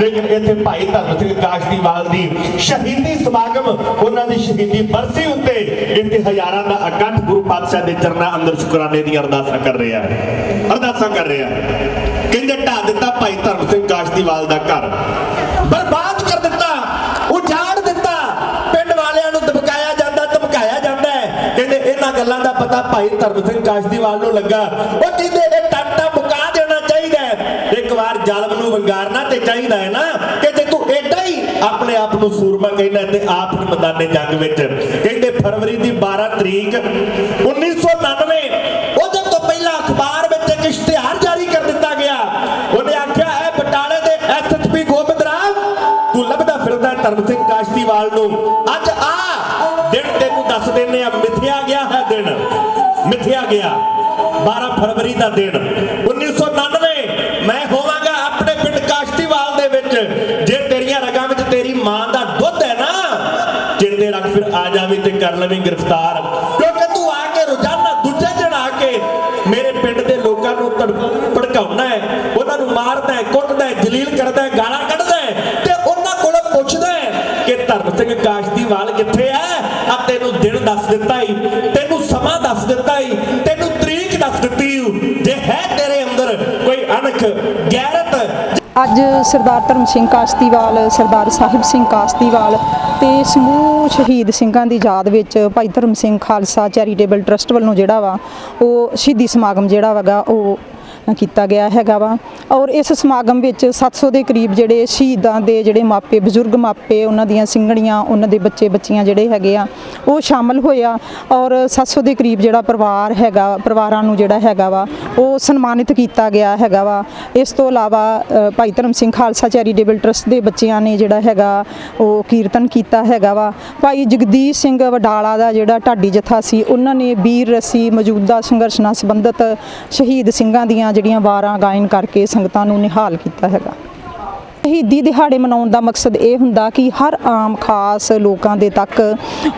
ਲੇਕਿਨ ਇੱਥੇ ਭਾਈ ਧਰਮ ਸਿੰਘ ਕਾਸ਼ਦੀਵਾਲ ਦੀ ਸ਼ਹੀਦੀ ਸਮਾਗਮ, ਉਹਨਾਂ ਦੀ ਸ਼ਹੀਦੀ ਬਰਸੀ ਉੱਤੇ ਇੱਥੇ ਹਜ਼ਾਰਾਂ ਦਾ ਇਕੱਠ ਗੁਰੂ ਪਾਤਸ਼ਾਹ ਦੇ ਚਰਨਾਂ ਅੰਦਰ ਸ਼ੁਕਰਾਨੇ ਦੀਆਂ ਅਰਦਾਸਾਂ ਕਰ ਰਿਹਾ ਹੈ। ਅਰਦਾਸਾਂ ਕਰ ਰਿਹਾ ਕਹਿੰਦੇ ਢਾ ਦਿੱਤਾ ਭਾਈ ਧਰਮ ਸਿੰਘ ਕਾਸ਼ਦੀਵਾਲ ਦਾ ਘਰ। ਬਰਬਾਦ ਕਰ ਦਿੱਤਾ, ਉਜਾੜ ਦਿੱਤਾ। ਪਿੰਡ ਵਾਲਿਆਂ ਨੂੰ ਦਬਕਾਇਆ ਜਾਂਦਾ, ਧਮਕਾਇਆ ਜਾਂਦਾ ਹੈ। ਕਹਿੰਦੇ ਇਹਨਾਂ ਗੱਲਾਂ ਦਾ ਪਤਾ ਭਾਈ ਧਰਮ ਸਿੰਘ ਕਾਸ਼ਦੀਵਾਲ ਨੂੰ ਲੱਗਾ। ਉਹ ਕਹਿੰਦੇ ਇਹ ਟਾਟਾ ਮੁਕਾ ਦੇਣਾ ਚਾਹੀਦਾ ਹੈ। ਇੱਕ ਵਾਰ ਜ਼ਾਲਮ ਨੂੰ ਵੰਗਾਰਨਾ ਤੇ ਚਾਹੀਦਾ ਹੈ ਨਾ ਕਿ ਜੇ ਤੂੰ ਐਡਾ ਹੀ ਆਪਣੇ ਆਪ ਨੂੰ ਸੂਰਮਾ ਕਹਿੰਦਾ ਤੇ ਆਪ ਨੂੰ ਮੈਦਾਨੇ ਜੰਗ ਵਿੱਚ। ਕਹਿੰਦੇ ਫਰਵਰੀ ਦੀ 12 ਤਰੀਕ 1999 ਉਹਦੇ ਤੋਂ ਪਹਿਲਾਂ ਅਖਬਾਰ ਵਿੱਚ ਇੱਕ ਇਸ਼ਤਿਹਾਰ ਜਾਰੀ ਕਰ ਦਿੱਤਾ ਗਿਆ। ਉਹਨੇ ਆਖਿਆ ਹੈ ਬਟਾਲੇ ਦੇ ਐਸਐਸਪੀ ਗੋਬਿੰਦ ਰਾਮ ਤੂੰ ਲੱਭਦਾ ਫਿਰਦਾ ਧਰਮ ਸਿੰਘ ਕਾਸ਼ਤੀਵਾਲ ਨੂੰ। ਅੱਜ ਆ ਦਿਨ ਤੈਨੂੰ ਦੱਸ ਦਿੰਨੇ ਆ ਮਿਥਿਆ ਗਿਆ ਹੈ ਦਿਨ, ਮਿਥਿਆ ਗਿਆ। 12 ਫਰਵਰੀ ਦਾ ਦਿਨ 1999 ਮੈਂ ਹੋਵਾਂਗਾ ਆਪਣੇ ਪਿੰਡ ਕਾਸ਼ਤੀਵਾਲ ਦੇ ਵਿੱਚ ਜੇ ਤੇਰੀਆਂ ਰਗਾਂ ਵਿੱਚ ਤੇਰੀ ਮਾਂ ਦਾ ਦੁੱਧ ਹੈ ਨਾ ਚਿੰਦੇ ਰੱਖ ਫਿਰ ਆ ਜਾਵੀਂ ਤੇ ਕਰ ਲਵੀਂ ਗ੍ਰਿਫਤਾਰ। ਕਿਉਂਕਿ ਤੂੰ ਆ ਕੇ ਰੋਜ਼ਾਨਾ ਦੂਜੇ ਦਿਨ ਕੇ ਮੇਰੇ ਪਿੰਡ ਦੇ ਲੋਕਾਂ ਨੂੰ ਭੜਕਾਉਂਦਾ ਹੈ, ਉਹਨਾਂ ਨੂੰ ਮਾਰਦਾ ਹੈ, ਕੁੱਟਦਾ ਹੈ, ਜਲੀਲ ਕਰਦਾ ਹੈ, ਗਾਲਾਂ ਕੱਢਦਾ ਹੈ ਤੇ ਉਹਨਾਂ ਕੋਲੋਂ ਪੁੱਛਦਾ ਹੈ ਕਿ ਧਰਮ ਸਿੰਘ ਕਾਸ਼ਦੀਵਾਲ ਕਿੱਥੇ ਹੈ? ਆ ਤੈਨੂੰ ਦਿਨ ਦੱਸ ਦਿੱਤਾ ਹੀ ਤੈਨੂੰ ਸਮਾਂ ਦੱਸ ਦਿੱਤਾ ਹੀ ਤੈਨੂੰ ਤਰੀਕ ਦੱਸ ਦਿੱਤੀ ਜੇ ਹੈ ਤੇਰੇ ਅੰਦਰ ਕੋਈ ਅਣਖ, ਗੈਰ ਅੱਜ ਸਰਦਾਰ ਧਰਮ ਸਿੰਘ ਕਾਸ਼ਤੀਵਾਲ, ਸਰਦਾਰ ਸਾਹਿਬ ਸਿੰਘ ਕਾਸ਼ਤੀਵਾਲ ਤੇ ਸਮੂਹ ਸ਼ਹੀਦ ਸਿੰਘਾਂ ਦੀ ਯਾਦ ਵਿੱਚ ਭਾਈ ਧਰਮ ਸਿੰਘ ਖਾਲਸਾ ਚੈਰੀਟੇਬਲ ਟਰਸਟ ਵੱਲੋਂ ਜਿਹੜਾ ਵਾ, ਉਹ ਸ਼ਹੀਦੀ ਸਮਾਗਮ ਜਿਹੜਾ ਵਗਾ ਉਹ ਕੀਤਾ ਗਿਆ ਹੈਗਾ ਵਾ। ਔਰ ਇਸ ਸਮਾਗਮ ਵਿੱਚ 700 ਦੇ ਕਰੀਬ ਜਿਹੜੇ ਸ਼ਹੀਦਾਂ ਦੇ ਜਿਹੜੇ ਮਾਪੇ, ਬਜ਼ੁਰਗ ਮਾਪੇ, ਉਹਨਾਂ ਦੀਆਂ ਸਿੰਘਣੀਆਂ, ਉਹਨਾਂ ਦੇ ਬੱਚੇ, ਬੱਚੀਆਂ ਜਿਹੜੇ ਹੈਗੇ ਆ, ਉਹ ਸ਼ਾਮਲ ਹੋਇਆ ਔਰ 700 ਦੇ ਕਰੀਬ ਜਿਹੜਾ ਪਰਿਵਾਰ ਹੈਗਾ, ਪਰਿਵਾਰਾਂ ਨੂੰ ਜਿਹੜਾ ਹੈਗਾ ਵਾ, ਉਹ ਸਨਮਾਨਿਤ ਕੀਤਾ ਗਿਆ ਹੈਗਾ ਵਾ। ਇਸ ਤੋਂ ਇਲਾਵਾ ਭਾਈ ਧਰਮ ਸਿੰਘ ਖਾਲਸਾ ਚੈਰੀਟੇਬਲ ਟਰਸਟ ਦੇ ਬੱਚਿਆਂ ਨੇ ਜਿਹੜਾ ਹੈਗਾ, ਉਹ ਕੀਰਤਨ ਕੀਤਾ ਹੈਗਾ ਵਾ। ਭਾਈ ਜਗਦੀਸ਼ ਸਿੰਘ ਵਡਾਲਾ ਦਾ ਜਿਹੜਾ ਢਾਡੀ ਜਥਾ ਸੀ, ਉਹਨਾਂ ਨੇ ਵੀਰ ਰਸੀ ਮੌਜੂਦਾ ਸੰਘਰਸ਼ ਨਾਲ ਸੰਬੰਧਿਤ ਸ਼ਹੀਦ ਸਿੰਘਾਂ ਦੀਆਂ ਜਿਹੜੀਆਂ ਵਾਰਾਂ ਗਾਇਨ ਕਰਕੇ ਸੰਗਤਾਂ ਨੂੰ ਨਿਹਾਲ ਕੀਤਾ ਹੈਗਾ। ਸ਼ਹੀਦੀ ਦਿਹਾੜੇ ਮਨਾਉਣ ਦਾ ਮਕਸਦ ਇਹ ਹੁੰਦਾ ਕਿ ਹਰ ਆਮ ਖਾਸ ਲੋਕਾਂ ਦੇ ਤੱਕ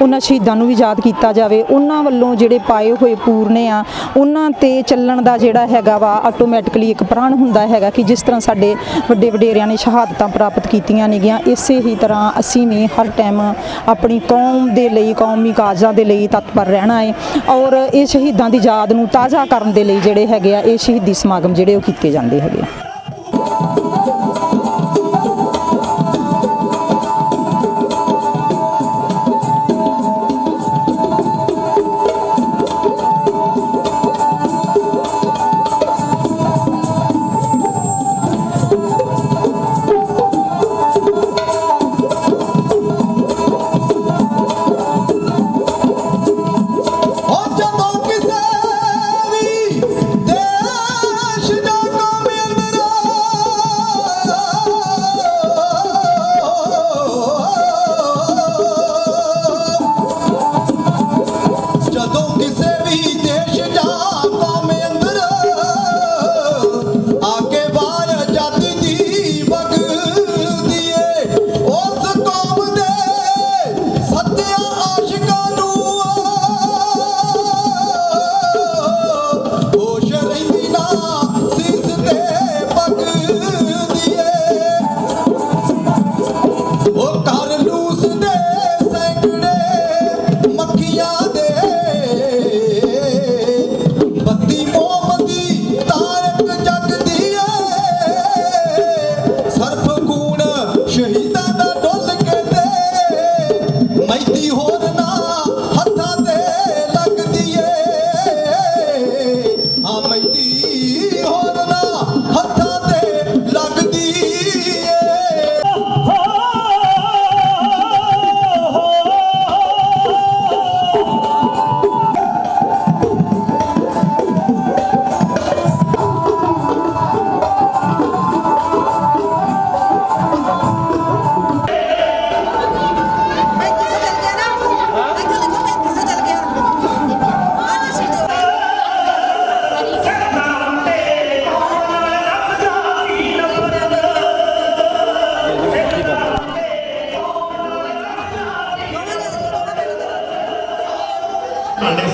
ਉਹਨਾਂ ਸ਼ਹੀਦਾਂ ਨੂੰ ਵੀ ਯਾਦ ਕੀਤਾ ਜਾਵੇ। ਉਹਨਾਂ ਵੱਲੋਂ ਜਿਹੜੇ ਪਾਏ ਹੋਏ ਪੂਰਨੇ ਆ, ਉਹਨਾਂ ਤੇ ਚੱਲਣ ਦਾ ਜਿਹੜਾ ਹੈਗਾ ਵਾ ਆਟੋਮੈਟਿਕਲੀ ਇੱਕ ਪ੍ਰਾਣ ਹੁੰਦਾ ਹੈਗਾ ਕਿ ਜਿਸ ਤਰ੍ਹਾਂ ਸਾਡੇ ਵੱਡੇ ਵਡੇਰਿਆਂ ਨੇ ਸ਼ਹਾਦਤਾਂ ਪ੍ਰਾਪਤ ਕੀਤੀਆਂ ਨੇਗੀਆਂ, ਇਸੇ ਹੀ ਤਰ੍ਹਾਂ ਅਸੀਂ ਵੀ ਹਰ ਟਾਈਮ ਆਪਣੀ ਕੌਮ ਦੇ ਲਈ, ਕੌਮੀ ਕਾਜਾਂ ਦੇ ਲਈ ਤਤਪਰ ਰਹਿਣਾ ਹੈ ਔਰ ਇਹ ਸ਼ਹੀਦਾਂ ਦੀ ਯਾਦ ਨੂੰ ਤਾਜ਼ਾ ਕਰਨ ਦੇ ਲਈ ਜਿਹੜੇ ਹੈਗੇ ਆ, ਇਹ ਸ਼ਹੀਦੀ ਸਮਾਗਮ ਜਿਹੜੇ ਉਹ ਕੀਤੇ ਜਾਂਦੇ ਹੈਗੇ ਆ।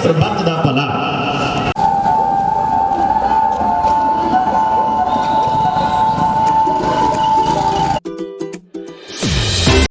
ਸਾਡੇ ਸਰਬੱਤ ਦਾ